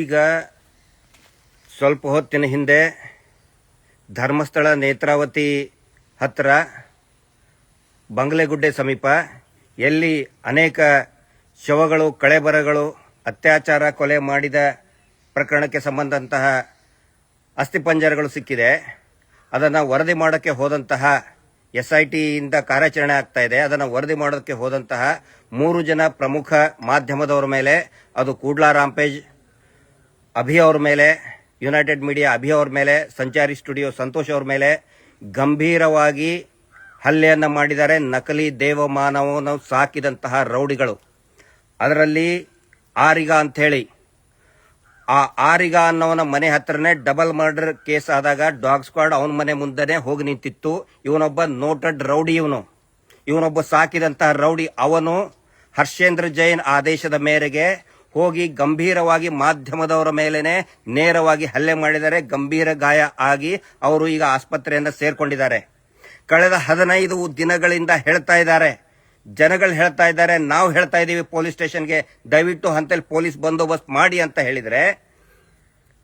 ಈಗ ಸ್ವಲ್ಪ ಹೊತ್ತಿನ ಹಿಂದೆ ಧರ್ಮಸ್ಥಳ ನೇತ್ರಾವತಿ ಹತ್ತಿರ ಬಂಗ್ಲೆಗುಡ್ಡೆ ಸಮೀಪ ಎಲ್ಲಿ ಅನೇಕ ಶವಗಳು, ಕಳೆಬರಗಳು, ಅತ್ಯಾಚಾರ, ಕೊಲೆ ಮಾಡಿದ ಪ್ರಕರಣಕ್ಕೆ ಸಂಬಂಧಂತಹ ಅಸ್ಥಿಪಂಜರಗಳು ಸಿಕ್ಕಿದೆ. ಅದನ್ನು ವರದಿ ಮಾಡೋಕ್ಕೆ ಹೋದಂತಹ ಎಸ್ ಐ ಟಿಯಿಂದ ಕಾರ್ಯಾಚರಣೆ ಆಗ್ತಾ ಇದೆ. ಅದನ್ನು ವರದಿ ಮಾಡೋಕ್ಕೆ ಹೋದಂತಹ ಮೂರು ಜನ ಪ್ರಮುಖ ಮಾಧ್ಯಮದವರ ಮೇಲೆ ಅದು ಕೂಡ್ಲಾ ರಾಂಪೇಜ್ ಅಭಿ ಅವ್ರ ಮೇಲೆ ಯುನೈಟೆಡ್ ಮೀಡಿಯಾ ಅಭಿ ಅವ್ರ ಮೇಲೆ, ಸಂಚಾರಿ ಸ್ಟುಡಿಯೋ ಸಂತೋಷ್ ಅವ್ರ ಮೇಲೆ ಗಂಭೀರವಾಗಿ ಹಲ್ಲೆಯನ್ನು ಮಾಡಿದ್ದಾರೆ ನಕಲಿ ದೇವಮಾನವನ್ನು ಸಾಕಿದಂತಹ ರೌಡಿಗಳು. ಅದರಲ್ಲಿ ಆರಿಗ ಅಂಥೇಳಿ, ಆ ಆರಿಗ ಅನ್ನೋವನ ಮನೆ ಹತ್ರನೇ ಡಬಲ್ ಮರ್ಡರ್ ಕೇಸ್ ಆದಾಗ ಡಾಗ್ ಸ್ಕ್ವಾಡ್ ಅವನ ಮನೆ ಮುಂದೆನೆ ಹೋಗಿ ನಿಂತಿತ್ತು. ಇವನೊಬ್ಬ ನೋಟೆಡ್ ರೌಡಿ ಇವನು. ಇವನೊಬ್ಬ ಸಾಕಿದಂತಹ ರೌಡಿ ಅವನು ಹರ್ಷೇಂದ್ರ ಜೈನ್ ಆದೇಶದ ಮೇರೆಗೆ ಹೋಗಿ ಗಂಭೀರವಾಗಿ ಮಾಧ್ಯಮದವರ ಮೇಲೇನೆ ನೇರವಾಗಿ ಹಲ್ಲೆ ಮಾಡಿದರೆ ಗಂಭೀರ ಗಾಯ ಆಗಿ ಅವರು ಈಗ ಆಸ್ಪತ್ರೆಯಿಂದ ಸೇರ್ಕೊಂಡಿದ್ದಾರೆ. ಕಳೆದ ಹದಿನೈದು ದಿನಗಳಿಂದ ಹೇಳ್ತಾ ಇದ್ದಾರೆ. ಜನಗಳು ಹೇಳ್ತಾ ಇದ್ದಾರೆ, ನಾವು ಹೇಳ್ತಾ ಇದ್ದೀವಿ ಪೊಲೀಸ್ ಸ್ಟೇಷನ್ಗೆ, ದಯವಿಟ್ಟು ಹಂತಲ್ಲಿ ಪೊಲೀಸ್ ಬಂದೋಬಸ್ತ್ ಮಾಡಿ ಅಂತ ಹೇಳಿದ್ರೆ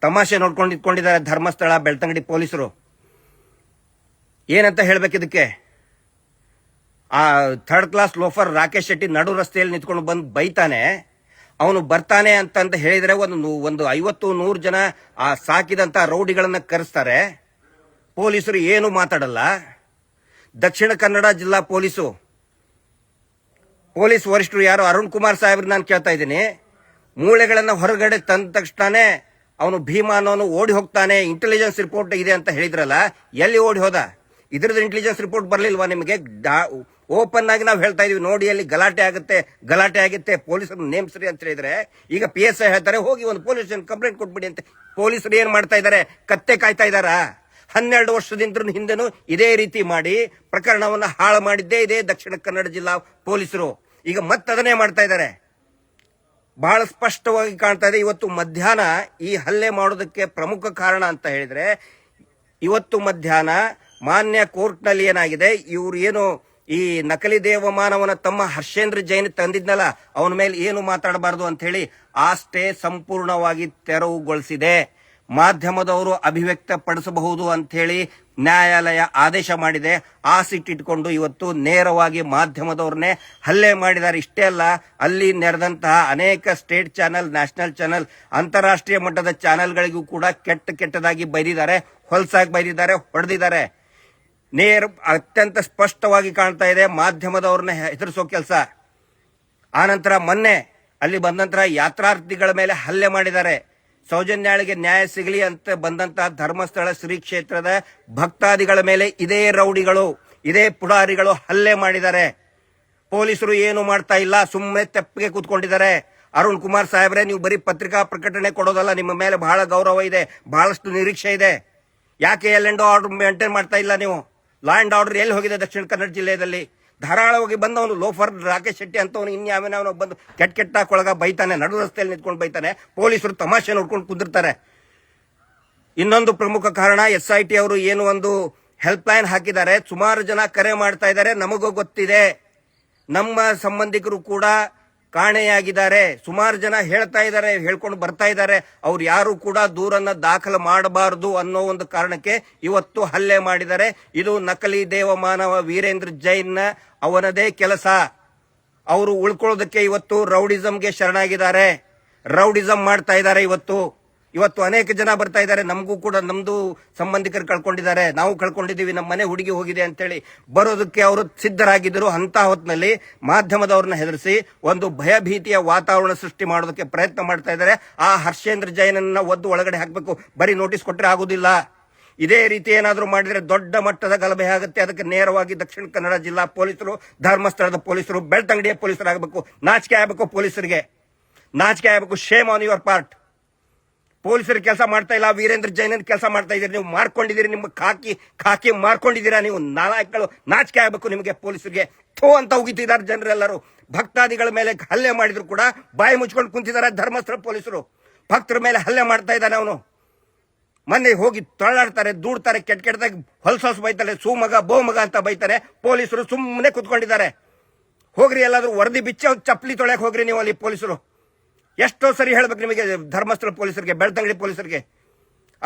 ತಮಾಷೆ ನೋಡ್ಕೊಂಡು ಇಟ್ಕೊಂಡಿದ್ದಾರೆ ಧರ್ಮಸ್ಥಳ, ಬೆಳ್ತಂಗಡಿ ಪೊಲೀಸರು. ಏನಂತ ಹೇಳ್ಬೇಕು ಇದಕ್ಕೆ? ಆ third class loafer Rakesh Shetty ನಡು ರಸ್ತೆಯಲ್ಲಿ ನಿಂತ್ಕೊಂಡು ಬಂದು ಬೈತಾನೆ. ಅವನು ಬರ್ತಾನೆ ಅಂತ ಹೇಳಿದ್ರೆ ಒಂದು ಒಂದು ಐವತ್ತು, ನೂರು ಜನ ಆ ಸಾಕಿದಂತ ರೌಡಿಗಳನ್ನ ಕರೆಸ್ತಾರೆ. ಪೊಲೀಸರು ಏನು ಮಾತಾಡಲ್ಲ. ದಕ್ಷಿಣ ಕನ್ನಡ ಜಿಲ್ಲಾ ಪೊಲೀಸು. ಪೊಲೀಸ್ ವರಿಷ್ಠರು ಯಾರು? ಅರುಣ್ ಕುಮಾರ್ ಸಾಹೇಬ್ರು ನಾನು ಕೇಳ್ತಾ ಇದ್ದೀನಿ. ಮೂಳೆಗಳನ್ನ ಹೊರಗಡೆ ತಂದ ತಕ್ಷಣನೇ ಅವನು ಭೀಮಾ ಓಡಿ ಹೋಗ್ತಾನೆ. ಇಂಟೆಲಿಜೆನ್ಸ್ ರಿಪೋರ್ಟ್ ಇದೆ ಅಂತ ಹೇಳಿದ್ರಲ್ಲ, ಎಲ್ಲಿ ಓಡಿ ಹೋದ? ಇದ್ರದ್ದು ಇಂಟೆಲಿಜೆನ್ಸ್ ರಿಪೋರ್ಟ್ ಬರ್ಲಿಲ್ವಾ ನಿಮಗೆ? ಓಪನ್ ಆಗಿ ನಾವು ಹೇಳ್ತಾ ಇದೀವಿ, ನೋಡಿ ಅಲ್ಲಿ ಗಲಾಟೆ ಆಗುತ್ತೆ ಗಲಾಟೆ ಆಗುತ್ತೆ, ಪೊಲೀಸರು ನೇಮ್ಸ್ರಿ ಅಂತ ಹೇಳಿದ್ರೆ, ಈಗ ಪಿ ಎಸ್ ಐ ಹೇಳ್ತಾರೆ, ಹೋಗಿ ಒಂದು ಪೊಲೀಸ್ ಸ್ಟೇಷನ್ ಕಂಪ್ಲೇಂಟ್ ಕೊಟ್ಬಿಡಿ ಅಂತ. ಪೊಲೀಸರು ಏನ್ ಮಾಡ್ತಾ ಇದ್ದಾರೆ? ಕತ್ತೆ ಕಾಯ್ತಾ ಇದ್ದಾರಾ? ಹನ್ನೆರಡು ವರ್ಷದಿಂದ ಹಿಂದೆನೂ ಇದೇ ರೀತಿ ಮಾಡಿ, ಪ್ರಕರಣವನ್ನ ಹಾಳು ಮಾಡಿದ್ದೇ ಇದೆ ದಕ್ಷಿಣ ಕನ್ನಡ ಜಿಲ್ಲಾ ಪೊಲೀಸರು. ಈಗ ಮತ್ತದನ್ನೇ ಮಾಡ್ತಾ ಇದ್ದಾರೆ. ಬಹಳ ಸ್ಪಷ್ಟವಾಗಿ ಕಾಣ್ತಾ ಇದೆ, ಇವತ್ತು ಮಧ್ಯಾಹ್ನ ಈ ಹಲ್ಲೆ ಮಾಡೋದಕ್ಕೆ ಪ್ರಮುಖ ಕಾರಣ ಅಂತ ಹೇಳಿದ್ರೆ, ಇವತ್ತು ಮಧ್ಯಾಹ್ನ ಮಾನ್ಯ ಕೋರ್ಟ್ನಲ್ಲಿ ಏನಾಗಿದೆ, ಇವರು ಏನು ಈ ನಕಲಿ ದೇವಮಾನವನ ತಮ್ಮ ಹರ್ಷೇಂದ್ರ ಜೈನ್ ತಂದಿದ್ನಲ್ಲ, ಅವನ ಮೇಲೆ ಏನು ಮಾತಾಡಬಾರದು ಅಂತ ಹೇಳಿ ಆ ಸಂಪೂರ್ಣವಾಗಿ ತೆರವುಗೊಳಿಸಿದೆ. ಮಾಧ್ಯಮದವರು ಅಭಿವ್ಯಕ್ತ ಪಡಿಸಬಹುದು ಅಂತ ಹೇಳಿ ನ್ಯಾಯಾಲಯ ಆದೇಶ ಮಾಡಿದೆ. ಆ ಸಿಟ್ಟಿಟ್ಕೊಂಡು ಇವತ್ತು ನೇರವಾಗಿ ಮಾಧ್ಯಮದವ್ರನ್ನೇ ಹಲ್ಲೆ ಮಾಡಿದ್ದಾರೆ ಇಷ್ಟೇ ಅಲ್ಲ, ಅಲ್ಲಿ ನೆರೆದಂತಹ ಅನೇಕ ಸ್ಟೇಟ್ ಚಾನೆಲ್, ನ್ಯಾಷನಲ್ ಚಾನೆಲ್, ಅಂತಾರಾಷ್ಟ್ರೀಯ ಮಟ್ಟದ ಚಾನೆಲ್ಗಳಿಗೂ ಕೂಡ ಕೆಟ್ಟ ಕೆಟ್ಟದಾಗಿ ಬೈದಿದ್ದಾರೆ, ಹೊಲಸಾಗಿ ಬೈದಿದ್ದಾರೆ, ಹೊಡೆದಿದ್ದಾರೆ. ನೇರ ಅತ್ಯಂತ ಸ್ಪಷ್ಟವಾಗಿ ಕಾಣ್ತಾ ಇದೆ, ಮಾಧ್ಯಮದವ್ರನ್ನ ಹೆದರಿಸೋ ಕೆಲಸ. ಆನಂತರ ಮೊನ್ನೆ ಅಲ್ಲಿ ಬಂದ ನಂತರ ಯಾತ್ರಾರ್ಥಿಗಳ ಮೇಲೆ ಹಲ್ಲೆ ಮಾಡಿದ್ದಾರೆ. ಸೌಜನ್ಯಾಳಿಗೆ ನ್ಯಾಯ ಸಿಗಲಿ ಅಂತ ಬಂದಂತ ಧರ್ಮಸ್ಥಳ ಶ್ರೀ ಕ್ಷೇತ್ರದ ಭಕ್ತಾದಿಗಳ ಮೇಲೆ ಇದೇ ರೌಡಿಗಳು, ಇದೇ ಪುಡಾರಿಗಳು ಹಲ್ಲೆ ಮಾಡಿದ್ದಾರೆ. ಪೊಲೀಸರು ಏನು ಮಾಡ್ತಾ ಇಲ್ಲ ಸುಮ್ಮನೆ ತೆಪ್ಪಿಗೆ ಕೂತ್ಕೊಂಡಿದ್ದಾರೆ. ಅರುಣ್ ಕುಮಾರ್ ಸಾಹೇಬ್ರೆ, ನೀವು ಬರೀ ಪತ್ರಿಕಾ ಪ್ರಕಟಣೆ ಕೊಡೋದಲ್ಲ, ನಿಮ್ಮ ಮೇಲೆ ಬಹಳ ಗೌರವ ಇದೆ, ಬಹಳಷ್ಟು ನಿರೀಕ್ಷೆ ಇದೆ. ಯಾಕೆ ಎಲ್ ಅಂಡ್ ಆರ್ಡರ್ ಮೇಂಟೈನ್ ಮಾಡ್ತಾ ಇಲ್ಲ ನೀವು? ಲಾ ಅಂಡ್ ಆರ್ಡರ್ ಎಲ್ಲಿ ಹೋಗಿದೆ ದಕ್ಷಿಣ ಕನ್ನಡ ಜಿಲ್ಲೆಯಲ್ಲಿ? ಧಾರಾಳವಾಗಿ ಬಂದವನು ಲೋಫರ್ ರಾಕೇಶ್ ಶೆಟ್ಟಿ ಅಂತವನು ಇನ್ಯಾವನವನು ಬಂದು ಕೆಟ್ಟ ಕೆಟ್ಟ ಕೊಳಗ ಬೈತಾನೆ, ನಡು ರಸ್ತೆಯಲ್ಲಿ ನಿಂತ್ಕೊಂಡು ಬೈತಾನೆ, ಪೊಲೀಸರು ತಮಾಷೆ ನೋಡ್ಕೊಂಡು ಕುದಿರ್ತಾರೆ. ಇನ್ನೊಂದು ಪ್ರಮುಖ ಕಾರಣ, ಎಸ್ ಐ ಟಿ ಅವರು ಏನು ಒಂದು ಹೆಲ್ಪ್ ಲೈನ್ ಹಾಕಿದ್ದಾರೆ, ಸುಮಾರು ಜನ ಕರೆ ಮಾಡ್ತಾ ಇದ್ದಾರೆ, ನಮಗೂ ಗೊತ್ತಿದೆ. ನಮ್ಮ ಸಂಬಂಧಿಕರು ಕೂಡ ಕಾಣೆಯಾಗಿದ್ದಾರೆ. ಸುಮಾರು ಜನ ಹೇಳ್ತಾ ಇದ್ದಾರೆ, ಹೇಳ್ಕೊಂಡು ಬರ್ತಾ ಇದ್ದಾರೆ. ಅವ್ರು ಯಾರು ಕೂಡ ದೂರನ್ನ ದಾಖಲು ಮಾಡಬಾರದು ಅನ್ನೋ ಒಂದು ಕಾರಣಕ್ಕೆ ಇವತ್ತು ಹಲ್ಲೆ ಮಾಡಿದ್ದಾರೆ. ಇದು ನಕಲಿ ದೇವಮಾನವ ವೀರೇಂದ್ರ ಜೈನ್ ಅವನದೇ ಕೆಲಸ. ಅವರು ಉಳ್ಕೊಳ್ಳೋದಕ್ಕೆ ಇವತ್ತು ರೌಡಿಸಂಗೆ ಶರಣಾಗಿದ್ದಾರೆ. ರೌಡಿಸಂ ಮಾಡ್ತಾ ಇದ್ದಾರೆ ಇವತ್ತು. ಇವತ್ತು ಅನೇಕ ಜನ ಬರ್ತಾ ಇದ್ದಾರೆ. ನಮಗೂ ಕೂಡ ನಮ್ದು ಸಂಬಂಧಿಕರು ಕಳ್ಕೊಂಡಿದ್ದಾರೆ. ನಾವು ಕಳ್ಕೊಂಡಿದ್ದೀವಿ. ನಮ್ಮ ಮನೆ ಹುಡುಗಿ ಹೋಗಿದೆ ಅಂತೇಳಿ ಬರೋದಕ್ಕೆ ಅವರು ಸಿದ್ಧರಾಗಿದ್ದರು. ಅಂತ ಹೊತ್ತಿನಲ್ಲಿ ಮಾಧ್ಯಮದವ್ರನ್ನ ಹೆದರಿಸಿ ಒಂದು ಭಯಭೀತಿಯ ವಾತಾವರಣ ಸೃಷ್ಟಿ ಮಾಡೋದಕ್ಕೆ ಪ್ರಯತ್ನ ಮಾಡ್ತಾ ಇದ್ದಾರೆ. ಆ ಹರ್ಷೇಂದ್ರ ಜೈನನ್ನ ಒದ್ದು ಒಳಗಡೆ ಹಾಕಬೇಕು. ಬರೀ ನೋಟಿಸ್ ಕೊಟ್ಟರೆ ಆಗುದಿಲ್ಲ. ಇದೇ ರೀತಿ ಏನಾದರೂ ಮಾಡಿದರೆ ದೊಡ್ಡ ಮಟ್ಟದ ಗಲಭೆ ಆಗುತ್ತೆ. ಅದಕ್ಕೆ ನೇರವಾಗಿ ದಕ್ಷಿಣ ಕನ್ನಡ ಜಿಲ್ಲಾ ಪೊಲೀಸರು, ಧರ್ಮಸ್ಥಳದ ಪೊಲೀಸರು, ಬೆಳ್ತಂಗಡಿಯ ಪೊಲೀಸರಾಗಬೇಕು. ನಾಚಿಕೆ ಆಗಬೇಕು ಪೊಲೀಸರಿಗೆ. ನಾಚಿಕೆ ಆಗಬೇಕು. ಶೇಮ್ ಆನ್ ಯುವರ್ ಪಾರ್ಟ್ ಪೊಲೀಸರು ಕೆಲಸ ಮಾಡ್ತಾ ಇಲ್ಲ, ವೀರೇಂದ್ರ ಜೈನನ್ ಕೆಲಸ ಮಾಡ್ತಾ ಇದ್ದೀರಿ, ನೀವು ಮಾರ್ಕೊಂಡಿದ್ದೀರಿ, ನಿಮ್ಮ ಖಾಕಿ ಖಾಕಿ ಮಾರ್ಕೊಂಡಿದ್ದೀರಾ, ನೀವು ನಾಲ್ಕು ನಾಚಿಕೆ ಆಗಬೇಕು ನಿಮಗೆ ಪೊಲೀಸರಿಗೆ. ಥೋ ಅಂತ ಉಗಿತಿದ್ದಾರೆ ಜನರೆಲ್ಲರೂ. ಭಕ್ತಾದಿಗಳ ಮೇಲೆ ಹಲ್ಲೆ ಮಾಡಿದ್ರು ಕೂಡ ಬಾಯಿ ಮುಚ್ಕೊಂಡು ಕುಂತಿದ್ದಾರೆ ಧರ್ಮಸ್ಥಳ ಪೊಲೀಸರು. ಭಕ್ತರ ಮೇಲೆ ಹಲ್ಲೆ ಮಾಡ್ತಾ ಇದ್ದಾನೆ ಅವನು. ಮೊನ್ನೆ ಹೋಗಿ ತೊಳಾಡ್ತಾರೆ ದೂಡ್ತಾರೆ, ಕೆಟ್ಟ ಕೆಟ್ಟದಾಗಿ ಹೊಸ್ ಬೈತಾರೆ, ಸುಮಗ, ಬೋಮಗ ಅಂತ ಬೈತಾರೆ. ಪೊಲೀಸರು ಸುಮ್ಮನೆ ಕುತ್ಕೊಂಡಿದ್ದಾರೆ. ಹೋಗ್ರಿ ಎಲ್ಲಾದ್ರೂ ವರದಿ ಬಿಚ್ಚ ಚಪ್ಪಲಿ ತೊಳೆಯಕ್ಕೆ ಹೋಗ್ರಿ ನೀವು ಅಲ್ಲಿ ಪೊಲೀಸರು. ಎಷ್ಟೋ ಸರಿ ಹೇಳ್ಬೇಕು ನಿಮಗೆ ಧರ್ಮಸ್ಥಳ ಪೊಲೀಸರಿಗೆ, ಬೆಳ್ತಂಗಡಿ ಪೊಲೀಸರಿಗೆ.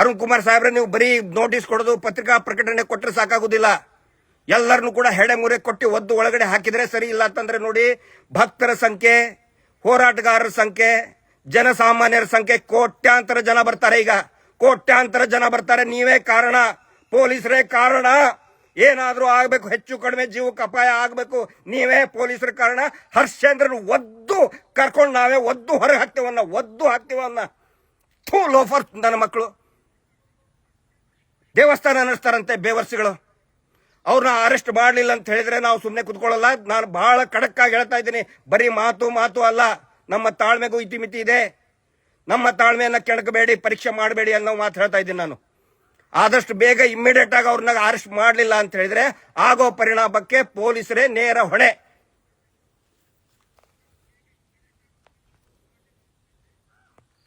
ಅರುಣ್ ಕುಮಾರ್ ಸಾಹೇಬ್ರೆ, ನೀವು ಬರೀ ನೋಟಿಸ್ ಕೊಡೋದು, ಪತ್ರಿಕಾ ಪ್ರಕಟಣೆ ಕೊಟ್ಟರೆ ಸಾಕಾಗುದಿಲ್ಲ. ಎಲ್ಲರನ್ನು ಕೂಡ ಹೆಡೆ ಮುರೆ ಕೊಟ್ಟು ಒದ್ದು ಒಳಗಡೆ ಹಾಕಿದ್ರೆ ಸರಿ ಇಲ್ಲ ಅಂತಂದ್ರೆ ನೋಡಿ, ಭಕ್ತರ ಸಂಖ್ಯೆ, ಹೋರಾಟಗಾರರ ಸಂಖ್ಯೆ, ಜನಸಾಮಾನ್ಯರ ಸಂಖ್ಯೆ, ಕೋಟ್ಯಾಂತರ ಜನ ಬರ್ತಾರೆ ಈಗ. ಕೋಟ್ಯಾಂತರ ಜನ ಬರ್ತಾರೆ, ನೀವೇ ಕಾರಣ. ಪೊಲೀಸರೇ ಕಾರಣ. ಏನಾದರೂ ಆಗಬೇಕು, ಹೆಚ್ಚು ಕಡಿಮೆ ಜೀವಕ್ಕೆ ಅಪಾಯ ಆಗಬೇಕು, ನೀವೇ ಪೊಲೀಸರ ಕಾರಣ. ಹರ್ಷೇಂದ್ರನ್ ಒದ್ದು ಕರ್ಕೊಂಡು ನಾವೇ ಒದ್ದು ಹೊರಗೆ ಹಾಕ್ತೇವನ್ನ, ಒದ್ದು ಹಾಕ್ತೇವನ್ನ. ಥೂ, ಲೋಫರ್, ನನ್ನ ಮಕ್ಕಳು. ದೇವಸ್ಥಾನ ನಡೆಸ್ತಾರಂತೆ ಬೇವರ್ಸಿಗಳು. ಅವ್ರನ್ನ ಅರೆಸ್ಟ್ ಮಾಡಲಿಲ್ಲ ಅಂತ ಹೇಳಿದ್ರೆ ನಾವು ಸುಮ್ಮನೆ ಕುತ್ಕೊಳ್ಳಲ್ಲ. ನಾನು ಬಹಳ ಖಡಕ್ಕಾಗಿ ಹೇಳ್ತಾ ಇದ್ದೀನಿ. ಬರೀ ಮಾತು ಮಾತು ಅಲ್ಲ. ನಮ್ಮ ತಾಳ್ಮೆಗೂ ಇತಿಮಿತಿ ಇದೆ. ನಮ್ಮ ತಾಳ್ಮೆಯನ್ನ ಕೆಣಕಬೇಡಿ, ಪರೀಕ್ಷೆ ಮಾಡಬೇಡಿ ಅನ್ನೋ ಮಾತು ಹೇಳ್ತಾ ಇದ್ದೀನಿ ನಾನು. ಆದಷ್ಟು ಬೇಗ ಇಮ್ಮಿಡಿಯೇಟ್ ಆಗಿ ಅವ್ರನ್ನ ಅರೆಸ್ಟ್ ಮಾಡಲಿಲ್ಲ ಅಂತ ಹೇಳಿದ್ರೆ ಆಗೋ ಪರಿಣಾಮಕ್ಕೆ ಪೊಲೀಸರೇ ನೇರ ಹೊಣೆ.